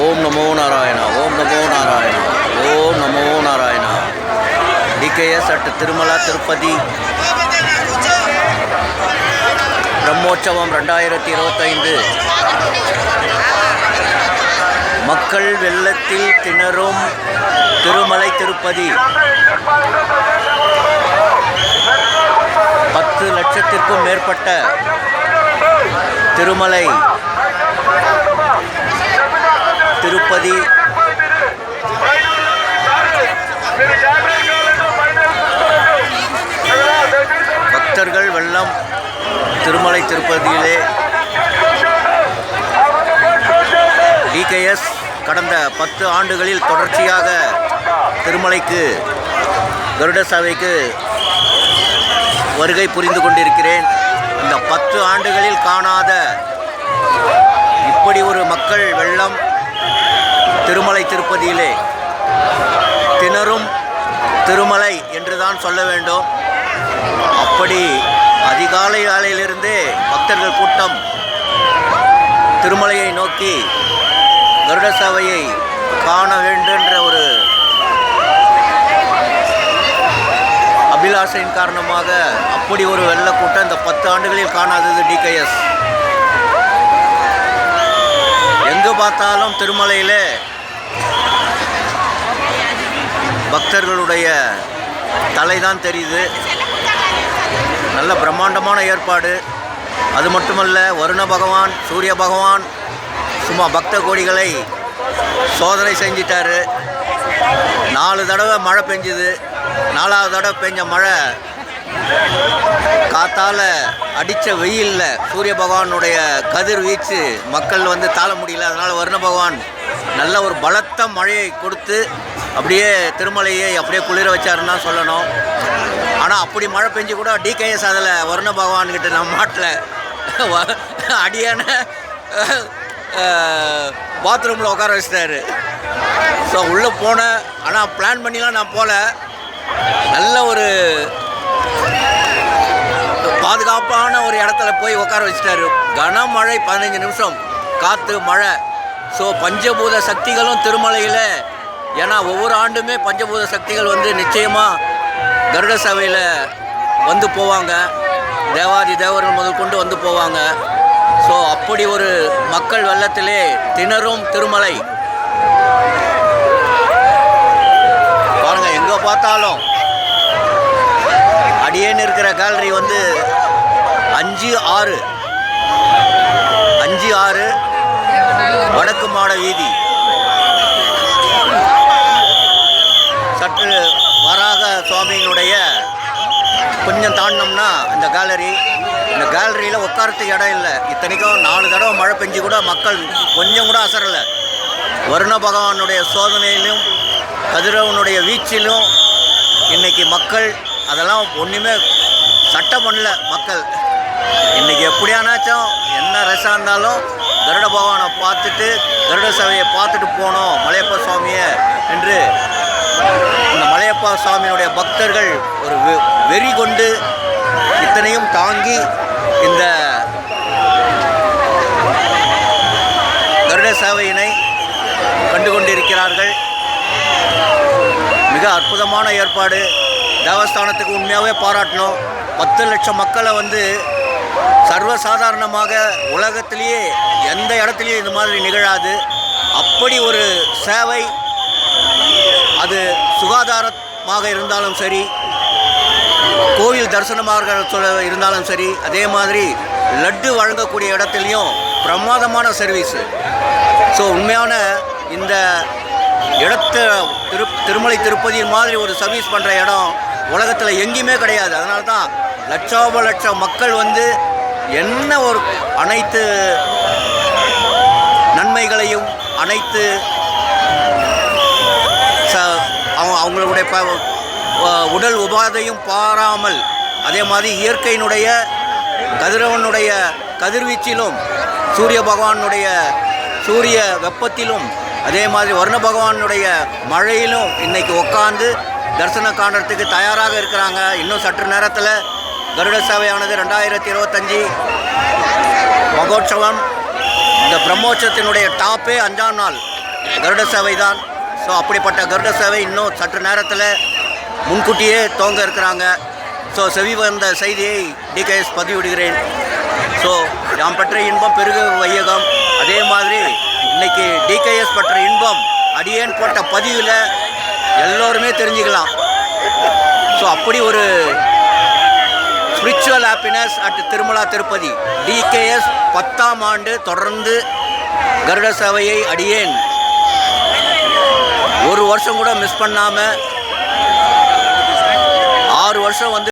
ஓம் நமோ நாராயணா ஓம் நமோ நாராயணா ஓம் நமோ Narayana. TKS at Tirumala Tirupati. Brahmotsavam ரெண்டாயிரத்தி இருபத்தைந்து. மக்கள் வெள்ளத்தில் திணறும் திருமலை திருப்பதி. பத்து லட்சத்திற்கும் மேற்பட்ட திருமலை திருப்பதி பக்தர்கள் வெள்ளம் திருமலை திருப்பதியிலே. டிகேஎஸ் கடந்த பத்து ஆண்டுகளில் தொடர்ச்சியாக திருமலைக்கு கருட சபைக்கு வருகை புரிந்து கொண்டிருக்கிறேன். இந்த பத்து ஆண்டுகளில் காணாத இப்படி ஒரு மக்கள் வெள்ளம் திருமலை திருப்பதியிலே திணறும் திருமலை என்றுதான் சொல்ல வேண்டும். அப்படி அதிகாலை வேளையிலிருந்தே பக்தர்கள் கூட்டம் திருமலையை நோக்கி கருட சபையை காண வேண்டுன்ற ஒரு அபிலாஷையின் காரணமாக அப்படி ஒரு வெள்ள கூட்டம் இந்த பத்து ஆண்டுகளில் காணாதது டிகேஎஸ் எங்கு பார்த்தாலும் திருமலையிலே பக்தர்களுடைய தலைதான் தெரியுது. நல்ல பிரம்மாண்டமான ஏற்பாடு. அது மட்டுமல்ல வருண பகவான் சூரிய பகவான் சும்மா பக்த கோடிகளை சோதனை செஞ்சிட்டாரு. நாலு தடவை மழை பெஞ்சுது. நாலாவது தடவை பெஞ்ச மழை காத்தால் அடித்த வெயிலில் சூரிய பகவானுடைய கதிர் வீச்சு மக்கள் வந்து தாழ முடியல. அதனால் வருண பகவான் நல்ல ஒரு பலத்த மழையை கொடுத்து அப்படியே திருமலையை அப்படியே குளிர வச்சாருன்னு தான் சொல்லணும். ஆனால் அப்படி மழை பெஞ்சு கூட டிகேஎஸ் அதில் வருண பகவான்கிட்ட நம்ம மாட்டில் அடியான பாத்ரூமில் உட்கார வச்சிட்டாரு. ஸோ உள்ளே போனேன் ஆனால் பிளான் பண்ணிலாம் நான் போகல நல்ல ஒரு பாதுகாப்பான ஒரு இடத்துல போய் உட்கார வச்சிட்டாரு. கனமழை பதினஞ்சு நிமிஷம். காற்று மழை. ஸோ பஞ்சபூத சக்திகளும் திருமலையில். ஏன்னா ஒவ்வொரு ஆண்டுமே பஞ்சபூத சக்திகள் வந்து நிச்சயமாக கருட சபையில் வந்து போவாங்க. தேவாதி தேவர்கள் முதல் கொண்டு வந்து போவாங்க. ஸோ அப்படி ஒரு மக்கள் வெள்ளத்திலே திணறும் திருமலை. பாருங்கள் எங்கே பார்த்தாலும் அடியேன்னு இருக்கிற கேலரி வந்து அஞ்சு ஆறு. வடக்கு வீதி. சற்று வராக சுவாமியினுடைய கொஞ்சம் தாண்டினோம்னா அந்த கேலரி இந்த கேலரியில் உட்காரத்துக்கு இடம் இல்லை. இத்தனைக்கும் நாலு தடவை மழை பெஞ்சு கூட மக்கள் கொஞ்சம் கூட அசரலை. வருண பகவானுடைய சோதனையிலும் கதிரவனுடைய வீச்சிலும் இன்றைக்கி மக்கள் அதெல்லாம் ஒன்றுமே சட்டம் பண்ணல மக்கள். இன்றைக்கி எப்படியானாச்சும் என்ன ரசம் இருந்தாலும் கருட பகவானை பார்த்துட்டு கருட சபையை பார்த்துட்டு போனோம் மலையப்ப சுவாமியை என்று. இந்த மலையப்பா சுவாமியினுடைய பக்தர்கள் ஒரு வெ- வெறி கொண்டு இத்தனையும் தாங்கி இந்த கருட சேவையினை கண்டு கொண்டிருக்கிறார்கள். மிக அற்புதமான ஏற்பாடு. தேவஸ்தானத்துக்கு உண்மையாகவே பாராட்டணும். பத்து லட்சம் மக்களை வந்து சர்வசாதாரணமாக உலகத்திலேயே எந்த இடத்துலையும் இந்த மாதிரி நிகழாது. அப்படி ஒரு சேவை அது சுகாதாரமாக இருந்தாலும் சரி கோவில் தரிசனமாக சொல்ல இருந்தாலும் சரி அதே மாதிரி லட்டு வழங்கக்கூடிய இடத்துலையும் பிரமாதமான சர்வீஸு ஸோ உண்மையான இந்த இடத்த திரு திருமலை திருப்பதி மாதிரி ஒரு சர்வீஸ் பண்ணுற இடம் உலகத்தில் எங்கேயுமே கிடையாது. அதனால தான் லட்சோப லட்சம் மக்கள் வந்து என்ன ஒரு அனைத்து நன்மைகளையும் அனைத்து ச அவங்களுடைய ப உடல் உபாதையும் பாராமல் அதே மாதிரி இயற்கையினுடைய கதிரவனுடைய கதிர்வீச்சிலும் சூரிய பகவானுடைய சூரிய வெப்பத்திலும் அதே மாதிரி வருண பகவானுடைய மழையிலும் இன்றைக்கி உட்காந்து தரிசனம் காண்றதுக்கு தயாராக இருக்கிறாங்க. இன்னும் சற்று நேரத்தில் கருட சேவையானது ரெண்டாயிரத்தி இருபத்தஞ்சி மகோற்சவம். இந்த பிரம்மோற்சவத்தினுடைய டாப்பே அஞ்சாம் நாள். கருட சேவை தான் ஸோ அப்படிப்பட்ட கருட சேவை இன்னும் சற்று நேரத்தில் முன்கூட்டியே துவங்க இருக்கிறாங்க. ஸோ செவி வந்த செய்தியை டிகேஎஸ் பதிவிடுகிறேன். ஸோ நாம் பெற்ற இன்பம் பெருக வையகம். அதே மாதிரி இன்னைக்கு டிகேஎஸ் பற்ற இன்பம் அடியேன் போட்ட பதிவில் எல்லோருமே தெரிஞ்சுக்கலாம். ஸோ அப்படி ஒரு spiritual happiness at Tirumala Tirupati TKS பத்தாம் ஆண்டு தொடர்ந்து கருட சேவையை அடியேன். ஒரு வருஷம் கூட மிஸ் பண்ணாமல் ஆறு வருஷம் வந்து